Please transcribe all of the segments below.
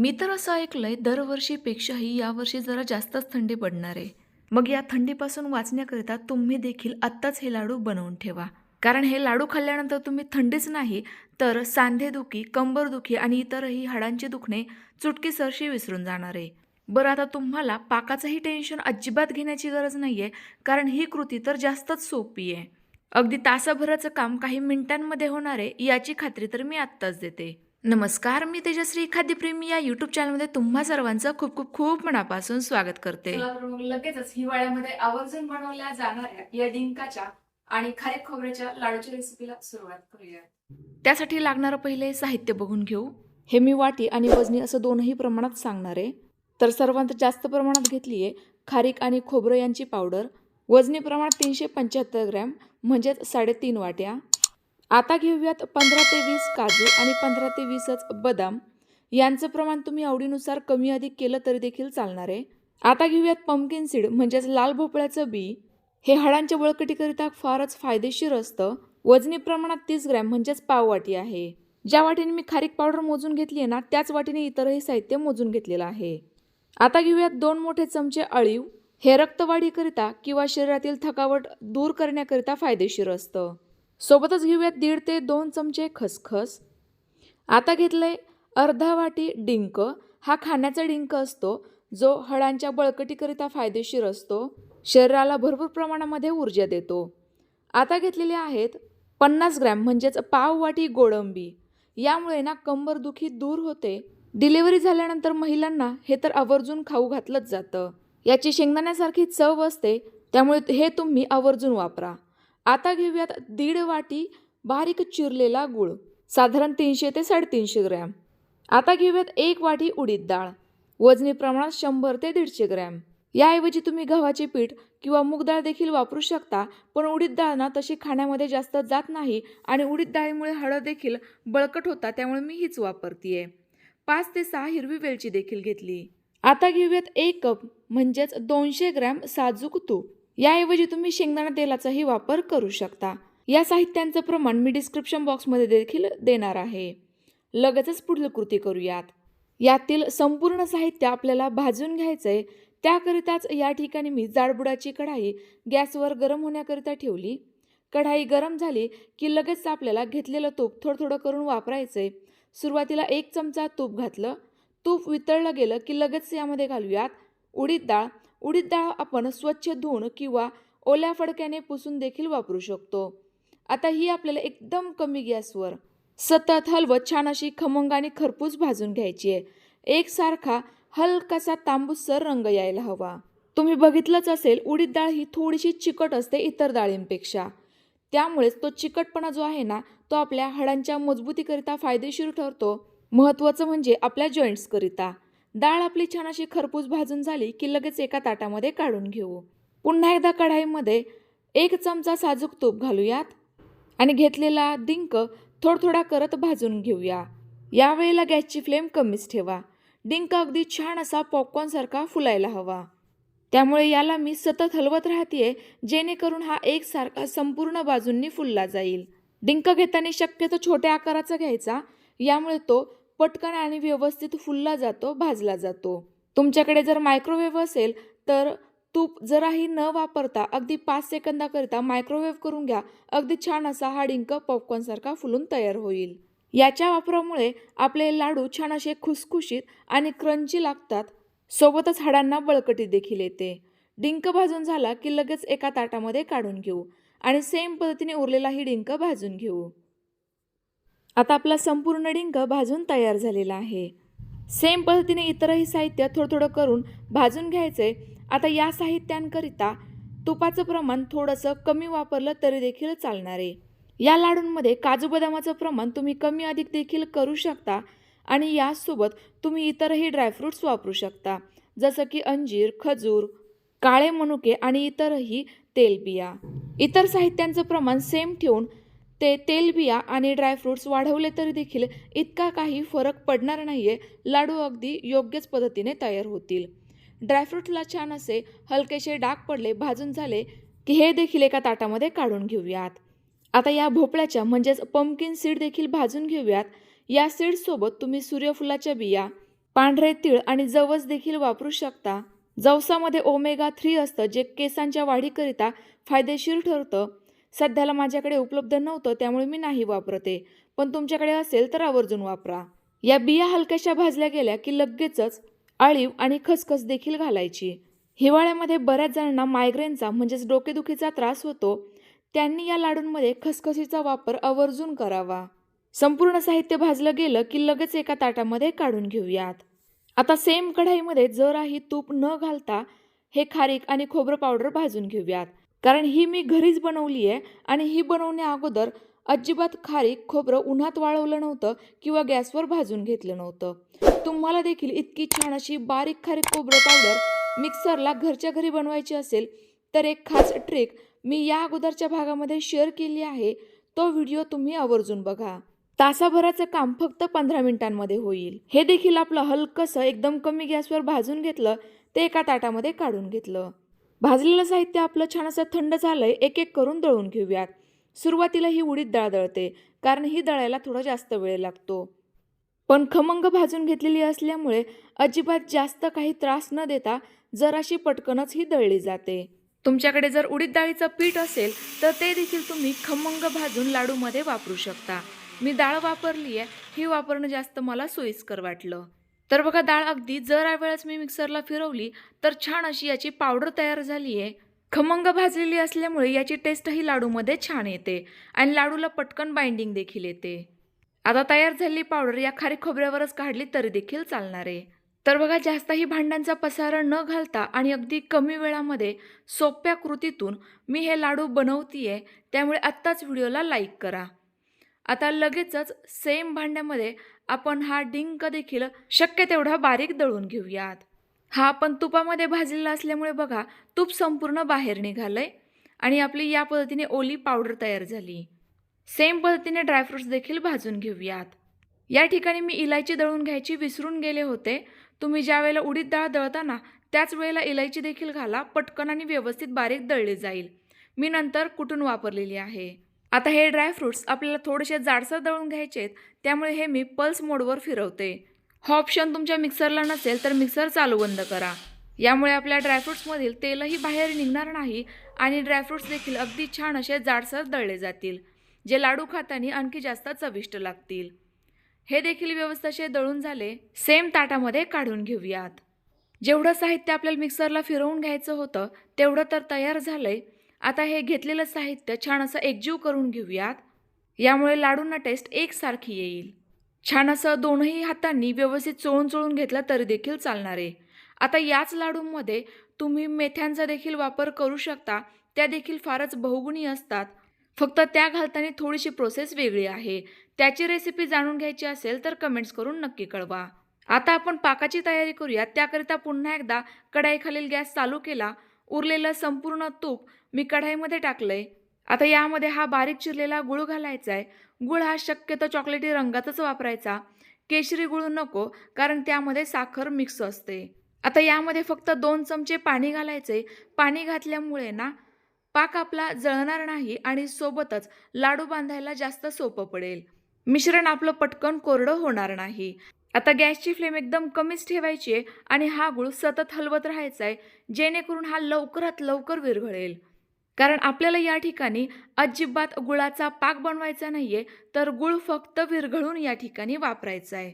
मी तर असं ऐकलंय दरवर्षीपेक्षाही यावर्षी जरा जास्तच थंडी पडणार आहे. मग या थंडीपासून वाचण्याकरिता तुम्ही देखील आत्ताच हे लाडू बनवून ठेवा. कारण हे लाडू खाल्ल्यानंतर तुम्ही थंडीच नाही तर सांधेदुखी कंबरदुखी आणि इतरही हाडांची दुखणे चुटकीसरशी विसरून जाणार आहे. बरं आता तुम्हाला पाकाचंही टेन्शन अजिबात घेण्याची गरज नाही आहे कारण ही कृती तर जास्तच सोपी आहे. अगदी तासाभराचं काम काही मिनिटांमध्ये होणार आहे याची खात्री तर मी आत्ताच देते. नमस्कार मी तेजश्री खाद्यप्रेमी या युट्यूब चॅनलमध्ये तुम्हा सर्वांचं खूप खूप खूप मनापासून स्वागत करते. लगेचच हिवाळ्यामध्ये आवर्जून बनवल्या जाणाऱ्या या डिंकाच्या आणि खारीक खोबऱ्याच्या लाडूच्या रेसिपीला सुरुवात करूया त्यासाठी लागणारं पहिले साहित्य बघून घेऊ. हे मी वाटी आणि वजनी असं दोनही प्रमाणात सांगणार आहे. तर सर्वांत जास्त प्रमाणात घेतली आहे खारीक आणि खोबरं यांची पावडर. वजनी प्रमाण तीनशे पंच्याहत्तर ग्रॅम म्हणजेच साडेतीन वाट्या. आता घेऊयात पंधरा ते वीस काजू आणि पंधरा ते वीसच बदाम. यांचं प्रमाण तुम्ही आवडीनुसार कमी अधिक केलं तरी देखील चालणार आहे. आता घेऊयात पम्पकिन सीड म्हणजेच लाल भोपळ्याचं बी. हे हाडांच्या बळकटीकरिता फारच फायदेशीर असतं. वजनी प्रमाणात तीस ग्रॅम म्हणजेच पाव वाटी आहे. ज्या वाटीने मी खारीक पावडर मोजून घेतली आहे ना त्याच वाटीने इतरही साहित्य मोजून घेतलेलं आहे. आता घेऊयात दोन मोठे चमचे अळीव. हे रक्तवाढीकरिता किंवा शरीरातील थकावट दूर करण्याकरिता फायदेशीर असतं. सोबतच घेऊयात दीड ते दोन चमचे खसखस. आता घेतलंय अर्धा वाटी डिंक. हा खाण्याचा डिंक असतो जो हडांच्या बळकटीकरिता फायदेशीर असतो. शरीराला भरपूर प्रमाणामध्ये ऊर्जा देतो. आता घेतलेले आहेत पन्नास ग्रॅम म्हणजेच पाव वाटी गोळंबी यामुळे ना कंबरदुखी दूर होते. डिलिव्हरी झाल्यानंतर महिलांना हे तर आवर्जून खाऊ घातलंच जातं. याची शेंगदाण्यासारखी चव असते त्यामुळे हे तुम्ही आवर्जून वापरा. आता घेऊयात दीड वाटी बारीक चिरलेला गूळ साधारण तीनशे ते साडेतीनशे ग्रॅम. आता घेऊयात एक वाटी उडीद डाळ वजनी प्रमाणात शंभर ते दीडशे ग्रॅम. याऐवजी तुम्ही गव्हाचे पीठ किंवा मूग डाळ देखील वापरू शकता पण उडीद डाळ ना तशी खाण्यामध्ये जास्त जात नाही आणि उडीद डाळीमुळे हळद देखील बळकट होता त्यामुळे मी हीच वापरतीये. पाच ते सहा हिरवी वेलची देखील घेतली. आता घेऊयात एक कप म्हणजेच दोनशे ग्रॅम साजूक तूप. याऐवजी तुम्ही शेंगदाणा तेलाचाही वापर करू शकता. या साहित्यांचं प्रमाण मी डिस्क्रिप्शन बॉक्समध्ये देखील देणार आहे. लगेचच पुढील कृती करूयात. यातील संपूर्ण साहित्य आपल्याला भाजून घ्यायचंय. त्याकरिताच या ठिकाणी मी जाडबुडाची कढाई गॅसवर गरम होण्याकरिता ठेवली. कढाई गरम झाली की लगेच आपल्याला घेतलेलं तूप थोडं थोडं करून वापरायचंय. सुरुवातीला एक चमचा तूप घातलं. तूप वितळलं गेलं की लगेच यामध्ये घालूयात. उडीद डाळ उडीद डाळ आपण स्वच्छ धुवून किंवा ओल्या फडक्याने पुसून देखील वापरू शकतो. आता ही आपल्याला एकदम कमी गॅसवर सतत हलवत छान अशी खमंग आणि खरपूस भाजून घ्यायची आहे. एकसारखा हलकासा तांबूसर रंग यायला हवा. तुम्ही बघितलंच असेल उडीद डाळ ही थोडीशी चिकट असते इतर डाळींपेक्षा. त्यामुळेच तो चिकटपणा जो आहे ना तो आपल्या हाडांच्या मजबूतीकरिता फायदेशीर ठरतो. महत्त्वाचं म्हणजे आपल्या जॉईंट्सकरिता डाळ आपली छान अशी खरपूस भाजून झाली की लगेच एका ताटामध्ये काढून घेऊ. पुन्हा एकदा कढाईमध्ये एक चमचा साजूक तूप घालूयात आणि घेतलेला डिंक थोडा थोडा करत भाजून घेऊया. यावेळेला गॅसची फ्लेम कमीच ठेवा. डिंक अगदी छान असा पॉपकॉर्नसारखा फुलायला हवा. त्यामुळे याला मी सतत हलवत राहतेय जेणेकरून हा एकसारखा संपूर्ण बाजूंनी फुलला जाईल. डिंक घेताना शक्यतो छोट्या आकाराचा घ्यायचा यामुळे तो पटकन आणि व्यवस्थित फुलला जातो भाजला जातो. तुमच्याकडे जर मायक्रोवेव्ह असेल तर तूप जराही न वापरता अगदी पाच सेकंदाकरिता मायक्रोवेव्ह करून घ्या. अगदी छान असा हा डिंक पॉपकॉर्नसारखा फुलून तयार होईल. याच्या वापरामुळे आपले लाडू छान असे खुसखुशीत आणि क्रंची लागतात. सोबतच हाडांना बळकटी देखील येते. डिंक भाजून झाला की लगेच एका ताटामध्ये काढून घेऊ आणि सेम पद्धतीने उरलेलाही डिंक भाजून घेऊ. आता आपला संपूर्ण डिंक भाजून तयार झालेला आहे. सेम पद्धतीने इतरही साहित्य थोडं थोडं करून भाजून घ्यायचे. आता या साहित्यांकरिता तुपाचं प्रमाण थोडंसं कमी वापरलं तरी देखील चालणार. आहे या लाडूंमध्ये काजू बदामाचं प्रमाण तुम्ही कमी अधिक देखील करू शकता आणि यासोबत तुम्ही इतरही ड्रायफ्रूट्स वापरू शकता. जसं की अंजीर खजूर काळे मनुके आणि इतरही तेलबिया. इतर साहित्यांचं प्रमाण सेम ठेवून ते तेलबिया आणि ड्रायफ्रूट्स वाढवले तरी देखील इतका काही फरक पडणार नाही आहे लाडू अगदी योग्यच पद्धतीने तयार होतील. ड्रायफ्रूटला छान असे हलकेसे डाग पडले भाजून झाले की हे देखील एका ताटामध्ये काढून घेऊयात. आता या भोपळ्याच्या म्हणजेच पंपकिन सीड देखील भाजून घेऊयात. या सीडसोबत तुम्ही सूर्यफुलाच्या बिया पांढरे तीळ आणि जवस देखील वापरू शकता. जवसामध्ये ओमेगा थ्री असतं जे केसांच्या वाढीकरिता फायदेशीर ठरतं. सध्याला माझ्याकडे उपलब्ध नव्हतं त्यामुळे मी नाही वापरते. पण तुमच्याकडे असेल तर आवर्जून वापरा. या बिया हलक्याशा भाजल्या गेल्या की लगेचच आळीव आणि खसखस देखील घालायची. हिवाळ्यामध्ये बऱ्याच जणांना मायग्रेनचा म्हणजेच डोकेदुखीचा त्रास होतो. त्यांनी या लाडूंमध्ये खसखसीचा वापर आवर्जून करावा. संपूर्ण साहित्य भाजलं गेलं की लगेच एका ताटामध्ये काढून घेऊयात. आता सेम कढाईमध्ये जराही तूप न घालता हे खारीक आणि खोबरं पावडर भाजून घेऊयात. कारण ही मी घरीच बनवली आहे आणि ही बनवण्या अगोदर अजिबात खारीक खोबरं उन्हात वाळवलं नव्हतं किंवा गॅसवर भाजून घेतलं नव्हतं. तुम्हाला देखील इतकी छान अशी बारीक खारीक खोबरं पावडर मिक्सरला घरच्या घरी बनवायची असेल तर एक खास ट्रिक मी या अगोदरच्या भागामध्ये शेअर केली आहे. तो व्हिडिओ तुम्ही आवर्जून बघा. तासाभराचं काम फक्त पंधरा मिनिटांमध्ये होईल. हे देखील आपलं हलकंसं एकदम कमी गॅसवर भाजून घेतलं ते एका ताटामध्ये काढून घेतलं. भाजलेलं साहित्य आपलं छान असं थंड झालं आहे एक एक करून दळून घेऊयात. सुरुवातीला ही उडीद डाळ दळते कारण ही दळायला थोडा जास्त वेळ लागतो. पण खमंग भाजून घेतलेली असल्यामुळे अजिबात जास्त काही त्रास न देता जराशी पटकनच ही दळली जाते. तुमच्याकडे जर उडीद डाळीचं पीठ असेल तर ते देखील तुम्ही खमंग भाजून लाडूमध्ये वापरू शकता. मी डाळ वापरली आहे ही वापरणं जास्त मला सोयीस्कर वाटलं. तर बघा डाळ अगदी जरा वेळच मी मिक्सरला फिरवली तर छान अशी याची पावडर तयार झाली आहे खमंग भाजलेली असल्यामुळे याची टेस्टही लाडूमध्ये छान येते आणि लाडूला पटकन बाइंडिंग देखील येते. आता तयार झालेली पावडर या खारी खोबऱ्यावरच काढली तरी देखील चालणार. आहे तर बघा जास्तही भांड्यांचा पसारा न घालता आणि अगदी कमी वेळामध्ये सोप्या कृतीतून मी हे लाडू बनवतीये त्यामुळे आत्ताच व्हिडिओला लाईक करा. आता लगेचच सेम भांड्यामध्ये आपण हा डिंक देखील शक्य तेवढा बारीक दळून घेऊयात. हा आपण तुपामध्ये भाजलेला असल्यामुळे बघा तूप संपूर्ण बाहेर निघालंय आणि आपली या पद्धतीने ओली पावडर तयार झाली. सेम पद्धतीने ड्रायफ्रुट्स देखील भाजून घेऊयात. या ठिकाणी मी इलायची दळून घ्यायची विसरून गेले होते. तुम्ही ज्या वेळेला उडीद डाळ दळताना त्याच वेळेला इलायची देखील घाला पटकन आणि व्यवस्थित बारीक दळली जाईल. मी नंतर कुठून वापरलेली आहे? आता हे ड्रायफ्रुट्स आपल्याला थोडेसे जाडसर दळून घ्यायचे आहेत त्यामुळे हे मी पल्स मोडवर फिरवते. हा ऑप्शन तुमच्या मिक्सरला नसेल तर मिक्सर चालू बंद करा. यामुळे आपल्या ड्रायफ्रुट्समधील तेलही बाहेर निघणार नाही आणि ड्रायफ्रुट्स देखील अगदी छान असे जाडसर दळले जातील जे लाडू खाताना आणखी जास्त चविष्ट लागतील. हे देखील व्यवस्थाशे दळून झाले सेम ताटामध्ये काढून घेऊयात. जेवढं साहित्य आपल्याला मिक्सरला फिरवून घ्यायचं होतं तेवढं तर तयार झालं आहे आता हे घेतलेलं साहित्य छान असं एकजीव करून घेऊयात. यामुळे लाडूंना टेस्ट एकसारखी येईल. छान असं दोनही हातांनी व्यवस्थित चोळून चोळून घेतलं तरी देखील चालणार. आहे आता याच लाडूंमध्ये तुम्ही मेथ्यांचा देखील वापर करू शकता त्या देखील फारच बहुगुणी असतात. फक्त त्या घालताना थोडीशी प्रोसेस वेगळी आहे. त्याची रेसिपी जाणून घ्यायची असेल तर कमेंट्स करून नक्की कळवा. आता आपण पाकाची तयारी करूया त्याकरिता पुन्हा एकदा कढाईखालील गॅस चालू केला. उरलेलं संपूर्ण तूप मी कढाईमध्ये टाकलंय. आता यामध्ये हा बारीक चिरलेला गुळ घालायचा आहे गुळ हा शक्यतो चॉकलेटी रंगाचाच वापरायचा. केशरी गुळ नको कारण त्यामध्ये साखर मिक्स असते. आता यामध्ये फक्त दोन चमचे पाणी घालायचे पाणी घातल्यामुळे ना पाक आपला जळणार नाही आणि सोबतच लाडू बांधायला जास्त सोपं पडेल. मिश्रण आपलं पटकन कोरडं होणार नाही. आता गॅसची फ्लेम एकदम कमीच ठेवायची आहे आणि हा गुळ सतत हलवत राहायचा आहे जेणेकरून हा लवकरात लवकर विरघळेल. कारण आपल्याला या ठिकाणी अजिबात गुळाचा पाक बनवायचा नाही आहे तर गुळ फक्त विरघळून या ठिकाणी वापरायचा आहे.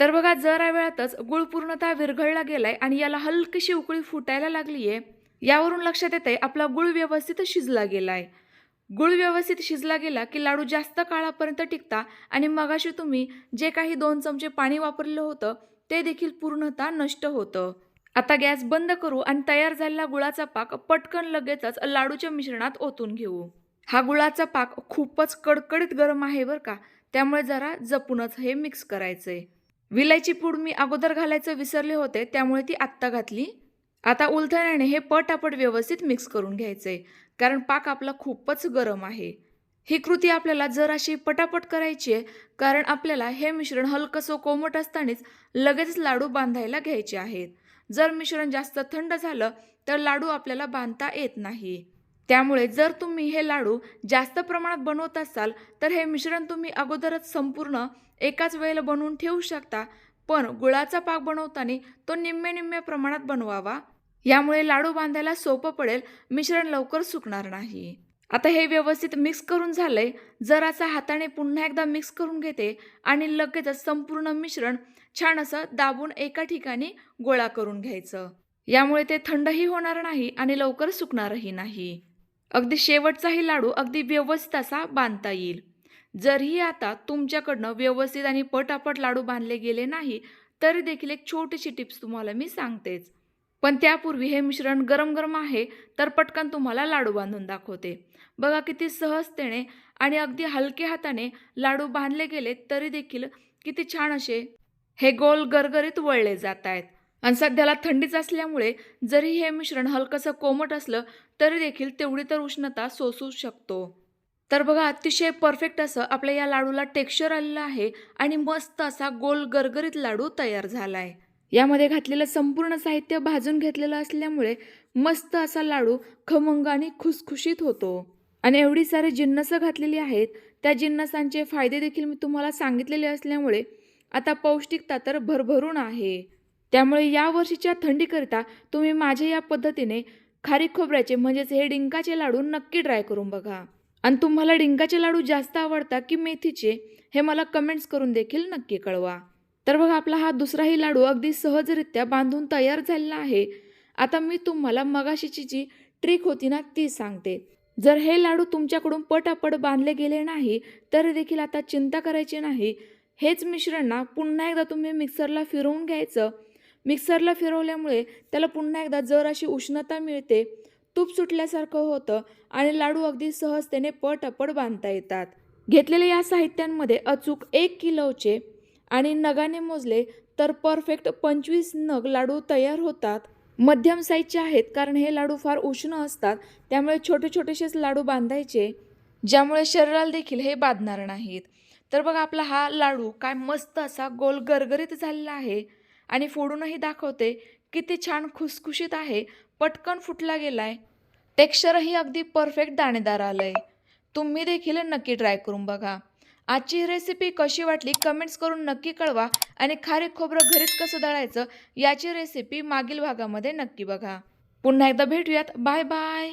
तर बघा जरा वेळातच गुळ पूर्णतः विरघळला गेलाय आणि याला हलकीशी उकळी फुटायला लागली आहे यावरून लक्षात येते आपला गुळ व्यवस्थित शिजला गेलाय. गुळ व्यवस्थित शिजला गेला की लाडू जास्त काळापर्यंत टिकता आणि मगाशी तुम्ही जे काही दोन चमचे पाणी वापरलं होतं ते देखील पूर्णतः नष्ट होतं. आता गॅस बंद करू आणि तयार झालेला गुळाचा पाक पटकन लगेचच लाडूच्या मिश्रणात ओतून घेऊ. हा गुळाचा पाक खूपच कडकडीत गरम आहे बरं का त्यामुळे जरा जपूनच हे मिक्स करायचंय. विलायची पूड मी अगोदर घालायचं विसरले होते त्यामुळे ती आत्ता घातली. आता उलथण्याने हे पटापट व्यवस्थित मिक्स करून घ्यायचंय. कारण पाक आपला खूपच गरम आहे. ही कृती आपल्याला जराशी पटापट करायची आहे कारण आपल्याला हे मिश्रण हलकंसं कोमट असतानाच लगेच लाडू बांधायला घ्यायचे आहेत. जर मिश्रण जास्त थंड झालं तर लाडू आपल्याला बांधता येत नाही. त्यामुळे जर तुम्ही हे लाडू जास्त प्रमाणात बनवत असाल तर हे मिश्रण तुम्ही अगोदरच संपूर्ण एकाच वेळेला बनवून ठेवू शकता पण गुळाचा पाक बनवताना तो निम्मे निम्म्या प्रमाणात बनवावा. यामुळे लाडू बांधायला सोपं पडेल मिश्रण लवकर सुकणार नाही. आता हे व्यवस्थित मिक्स करून झालंय. जरासा हाताने पुन्हा एकदा मिक्स करून घेते आणि लगेचच संपूर्ण मिश्रण छान असं दाबून एका ठिकाणी गोळा करून घ्यायचं. यामुळे ते थंडही होणार नाही आणि लवकर सुकणारही नाही. अगदी शेवटचाही लाडू अगदी व्यवस्थित असा बांधता येईल. जरीही आता तुमच्याकडनं व्यवस्थित आणि पटापट लाडू बांधले गेले नाही तरी देखील एक छोटीशी टिप्स तुम्हाला मी सांगतेच. पण त्यापूर्वी हे मिश्रण गरम गरम आहे तर पटकन तुम्हाला लाडू बांधून दाखवते. बघा किती सहजतेने आणि अगदी हलक्या हाताने लाडू बांधले गेले तरी देखील किती छान असे हे गोल गरगरीत वळले जात आहेत. आणि सध्याला थंडीच असल्यामुळे जरी हे मिश्रण हलकंसं कोमट असलं तरी देखील तेवढी तर उष्णता सोसू शकतो. तर बघा अतिशय परफेक्ट असं आपल्या या लाडूला टेक्स्चर आलेलं आहे आणि मस्त असा गोल गरगरीत लाडू तयार झाला आहे यामध्ये घातलेलं संपूर्ण साहित्य भाजून घेतलेलं असल्यामुळे मस्त असा लाडू खमंग आणि खुसखुशीत होतो. आणि एवढी सारी जिन्नसं घातलेली आहेत त्या जिन्नसांचे फायदे देखील मी तुम्हाला सांगितलेले असल्यामुळे आता पौष्टिकता तर भरभरून आहे. त्यामुळे या वर्षीच्या थंडीकरिता तुम्ही माझ्या या पद्धतीने खारीक खोबऱ्याचे म्हणजेच हे डिंकाचे लाडू नक्की ट्राय करून बघा. आणि तुम्हाला डिंकाचे लाडू जास्त आवडतात की मेथीचे हे मला कमेंट्स करून देखील नक्की कळवा. तर बघा आपला हा दुसराही लाडू अगदी सहजरित्या बांधून तयार झालेला आहे. आता मी तुम्हाला मगाशीची जी ट्रिक होती ना ती सांगते. जर हे लाडू तुमच्याकडून पटापट बांधले गेले नाही तर देखील आता चिंता करायची नाही. हेच मिश्रण ना पुन्हा एकदा तुम्ही मिक्सरला फिरवून घ्यायचं. मिक्सरला फिरवल्यामुळे त्याला पुन्हा एकदा जर अशी उष्णता मिळते तूप सुटल्यासारखं होतं आणि लाडू अगदी सहजतेने पटापट बांधता येतात. घेतलेल्या या साहित्यांमध्ये अचूक एक किलोचे आणि नगाने मोजले तर परफेक्ट पंचवीस नग लाडू तयार होतात. मध्यम साईजचे आहेत कारण हे लाडू फार उष्ण असतात त्यामुळे छोटे छोटेसेच लाडू बांधायचे ज्यामुळे शरीराला देखील हे बांधणार नाहीत. तर बघा आपला हा लाडू काय मस्त असा गोल गरगरीत झालेला आहे आणि फोडूनही दाखवते किती छान खुसखुशीत आहे पटकन फुटला गेलाय. टेक्स्चरही अगदी परफेक्ट दाणेदार आलंय. तुम्ही देखील नक्की ट्राय करून बघा. आजची रेसिपी कशी वाटली कमेंट्स करून नक्की कळवा आणि खारे खोबरं घरीच कसं दळायचं याची रेसिपी मागील भागामध्ये नक्की बघा. पुन्हा एकदा भेटूयात. Bye bye